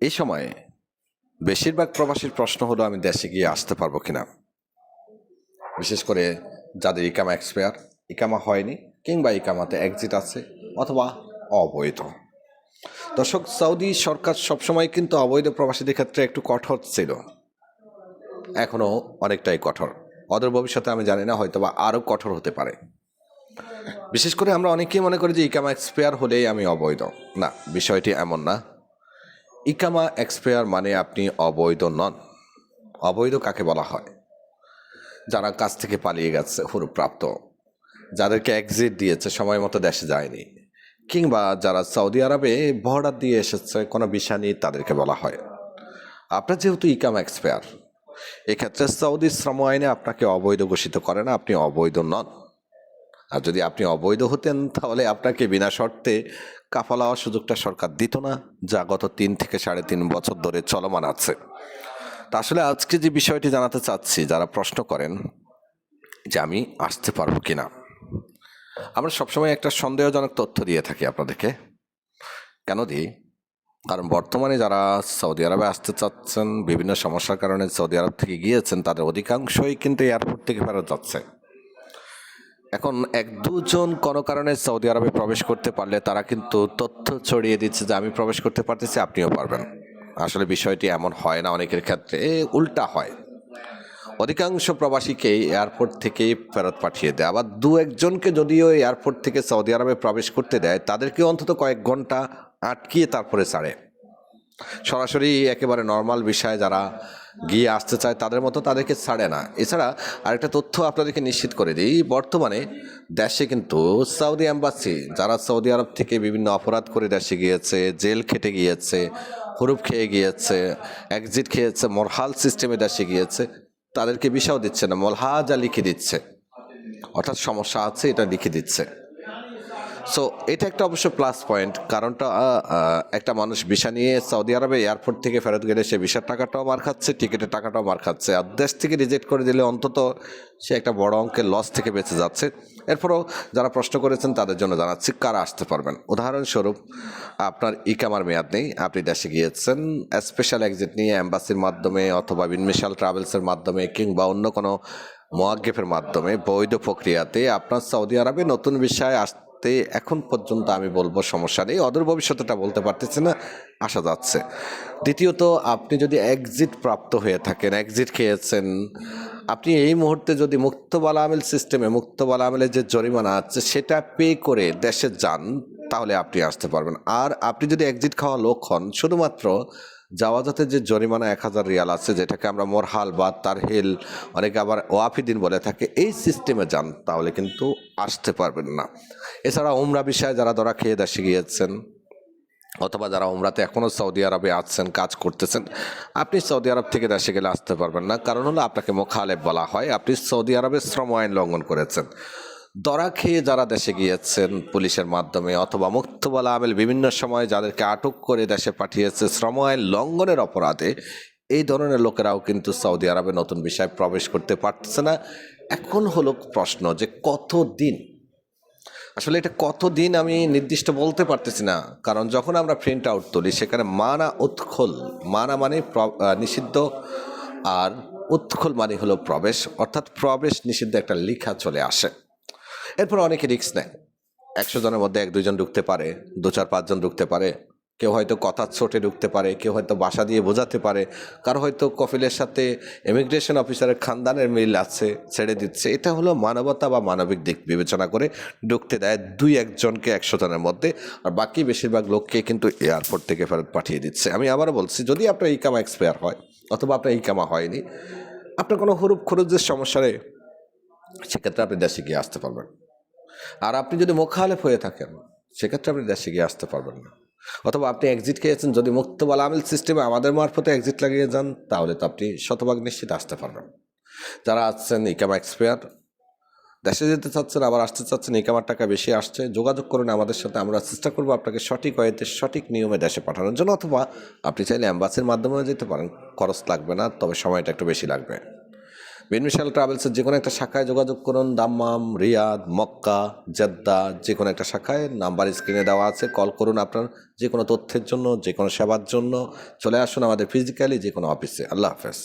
এই সময়ে বেশিরভাগ প্রবাসীর প্রশ্ন হলো, আমি দেশে গিয়ে আসতে পারব কিনা? বিশেষ করে যাদের ইকামা এক্সপায়ার ইকামা হয়নি কিংবা ইকামাতে এক্সিট আছে অথবা অবৈধ। দর্শক, সৌদি সরকার সবসময় কিন্তু অবৈধ প্রবাসীদের ক্ষেত্রে একটু কঠোর ছিল। এখনও অনেকটাই কঠোর। অদূর ভবিষ্যতে আমি জানি না হয়তো বা আরও কঠোর হতে পারে। বিশেষ করে আমরা অনেকেই মনে করি যে ইকামা এক্সপায়ার হলেই আমি অবৈধ। না, বিষয়টি এমন না। ইকামা এক্সপায়ার মানে আপনি অবৈধ নন। অবৈধ কাকে বলা হয়? যারা কাছ থেকে পালিয়ে গেছে, হুরুপ্রাপ্ত, যাদেরকে এক্সিট দিয়েছে, সময় মতো দেশে যায়নি, কিংবা যারা সৌদি আরবে বর্ডার দিয়ে এসেছে, কোনো বিষয় নিয়ে তাদেরকে বলা হয়। আপনার যেহেতু ইকাম এক্সপায়ার, এক্ষেত্রে সৌদি শ্রম আইনে আপনাকে অবৈধ ঘোষিত করে না, আপনি অবৈধ নন। আর যদি আপনি অবৈধ হতেন, তাহলে আপনাকে বিনা শর্তে কাফালা সুযোগটা সরকার দিত না, যা গত তিন থেকে সাড়ে তিন বছর ধরে চলমান আছে। তা আসলে আজকে যে বিষয়টি জানাতে চাচ্ছি, যারা প্রশ্ন করেন যে আমি আসতে পারব কি না আমরা সবসময় একটা সন্দেহজনক তথ্য দিয়ে থাকি আপনাদেরকে। কেন দিই? কারণ বর্তমানে যারা সৌদি আরবে আসতে চাচ্ছেন, বিভিন্ন সমস্যার কারণে সৌদি আরব থেকে গিয়েছেন, তাদের অধিকাংশই কিন্তু এয়ারপোর্ট থেকে ফেরত যাচ্ছে। এখন এক দুজন কোনো কারণে সৌদি আরবে প্রবেশ করতে পারলে তারা কিন্তু তথ্য ছড়িয়ে দিচ্ছে যে আমি প্রবেশ করতে পারতেছি, আপনিও পারবেন। আসলে বিষয়টি এমন হয় না অনেকের ক্ষেত্রে উল্টা হয়। অধিকাংশ প্রবাসীকে এয়ারপোর্ট থেকে ফেরত পাঠিয়ে দেয়। আবার দু একজনকে যদিও এয়ারপোর্ট থেকে সৌদি আরবে প্রবেশ করতে দেয়, তাদেরকে অন্তত কয়েক ঘণ্টা আটকিয়ে তারপরে ছাড়ে। সরাসরি একেবারে নর্মাল বিষয়ে যারা গিয়ে আসতে চায়, তাদের মতো তাদেরকে ছাড়ে না। এছাড়া আরেকটা তথ্য আপনাদেরকে নিশ্চিত করে দিই, বর্তমানে দেশে কিন্তু সৌদি অ্যাম্বাসি যারা সৌদি আরব থেকে বিভিন্ন অপরাধ করে দেশে গিয়েছে, জেল খেটে গিয়েছে, হুরুপ খেয়ে গিয়েছে এক্সিট খেয়েছে, মরহাল সিস্টেমে দেশে গিয়েছে, তাদেরকে বিষাও দিচ্ছে না, মলহাজা লিখে দিচ্ছে। অর্থাৎ সমস্যা আছে, এটা লিখে দিচ্ছে। সো এটা একটা অবশ্য প্লাস পয়েন্ট কারণটা একটা মানুষ ভিসা নিয়ে সৌদি আরবে এয়ারপোর্ট থেকে ফেরত গেলে সে ভিসার টাকাটাও মার খাচ্ছে টিকিটের টাকাটাও মার খাচ্ছে। আর দেশ থেকে রিজেক্ট করে দিলে অন্তত সে একটা বড় অঙ্কের লস থেকে বেঁচে যাচ্ছে। এরপরও যারা প্রশ্ন করেছেন তাদের জন্য জানাচ্ছি, কারা আসতে পারবেন? উদাহরণস্বরূপ, আপনার ইকামার মেয়াদ নেই, আপনি দেশে গিয়েছেন স্পেশাল এক্সিট নিয়ে অ্যাম্বাসির মাধ্যমে অথবা বিনমিশাল ট্রাভেলসের মাধ্যমে কিংবা অন্য কোনো মোয়াগ্গেফের মাধ্যমে বৈধ প্রক্রিয়াতে আপনার সৌদি আরবে নতুন বিষয় আসতে এখন পর্যন্ত আমি বলব সমস্যা নেই। অদূর ভবিষ্যতটা বলতে পারতেছি না আসা যাচ্ছে। দ্বিতীয়ত, আপনি যদি এক্সিট প্রাপ্ত হয়ে থাকেন এক্সিট খেয়েছেন, আপনি এই মুহূর্তে যদি মুক্তবালা আমেল সিস্টেমে মুক্তবালা আমেলের যে জরিমানা আছে, সেটা পে করে দেশে যান তাহলে আপনি আসতে পারবেন। আর আপনি যদি এক্সিট খাওয়া লোক হন, শুধুমাত্র জাওয়াজাতে যে জরিমানা এক হাজার রিয়াল আছে, যেটাকে আমরা মোরহাল বা তারহিল, অনেকে আবার ওয়াফিদিন বলে থাকে, এই সিস্টেমে যান, তাহলে কিন্তু আসতে পারবেন না। এছাড়া উমরা বিষয়ে যারা ধরা খেয়ে দেশে গিয়েছেন, অথবা যারা উমরাতে এখনও সৌদি আরবে আছেন, কাজ করতেছেন, আপনি সৌদি আরব থেকে দেশে গেলে আসতে পারবেন না। কারণ হলো আপনাকে মোখালেব বলা হয়, আপনি সৌদি আরবের শ্রম আইন লঙ্ঘন করেছেন। দরা খেয়ে যারা দেশে গিয়েছেন পুলিশের মাধ্যমে অথবা মুক্তবালা আমেল বিভিন্ন সময় যাদেরকে আটক করে দেশে পাঠিয়েছে শ্রম আইন লঙ্ঘনের অপরাধে, এই ধরনের লোকেরাও কিন্তু সৌদি আরবে নতুন বিষয়ে প্রবেশ করতে পারতেছে না। এখন হলো প্রশ্ন যে কত দিন আসলে এটা কতদিন আমি নির্দিষ্ট বলতে পারতেছি না, কারণ যখন আমরা প্রিন্ট আউট তুলি, সেখানে মানা উৎখল, মানা মানে নিষিদ্ধ, আর উৎখল মানে হলো প্রবেশ, অর্থাৎ প্রবেশ নিষিদ্ধ একটা লেখা চলে আসে। এরপর অনেকে রিস্ক নেয়। একশো জনের মধ্যে এক দুজন ঢুকতে পারে, দু চার পাঁচজন ঢুকতে পারে। কেউ হয়তো কথার ছোটে ঢুকতে পারে, কেউ হয়তো বাসা দিয়ে বোঝাতে পারে। কারও হয়তো কফিলের সাথে ইমিগ্রেশন অফিসারের খানদানের মিল আছে, ছেড়ে দিচ্ছে। এটা হলো মানবতা বা মানবিক দিক বিবেচনা করে ঢুকতে দেয় দুই একজনকে একশো জনের মধ্যে আর বাকি বেশিরভাগ লোককে কিন্তু এয়ারপোর্ট থেকে ফেরত পাঠিয়ে দিচ্ছে। আমি আবারও বলছি, যদি আপনার ইকামা এক্সপায়ার হয় অথবা আপনার ইকামা হয়নি, আপনার কোনো হরুপ খরচের সমস্যা সেক্ষেত্রে আপনি দেশে গিয়ে আসতে পারবেন। আর আপনি যদি মোখালেফ হয়ে থাকেন, সেক্ষেত্রে আপনি দেশে গিয়ে আসতে পারবেন না। অথবা আপনি এক্সিট খেয়েছেন, যদি মুক্তবাল আমিল সিস্টেমে আমাদের মারফতে এক্সিট লাগিয়ে যান, তাহলে তো আপনি শতভাগ নিশ্চিত আসতে পারবেন। যারা আসছেন ইকামা এক্সপায়ার দেশে যেতে চাচ্ছেন, আবার আসতে চাচ্ছেন ইকামার টাকা বেশি আসছে, যোগাযোগ করুন আমাদের সাথে, আমরা চেষ্টা করব আপনাকে সঠিক ওয়েতে, সঠিক নিয়মে দেশে পাঠানোর জন্য, অথবা আপনি চাইলে অ্যাম্বাসির মাধ্যমেও যেতে পারেন। খরচ লাগবে না, তবে সময়টা একটু বেশি লাগবে। বেনমিশাল ট্রাভেলসের যে কোনো একটা শাখায় যোগাযোগ করুন। দাম্মাম, রিয়াদ, মক্কা, জেদ্দা যে কোনো একটা শাখায়। নাম্বার স্ক্রিনে দেওয়া আছে। কল করুন আপনার যে কোনো তথ্যের জন্য যে কোনো সেবার জন্য। চলে আসুন আমাদের ফিজিক্যালি যে কোনো অফিসে আল্লাহ হাফেজ।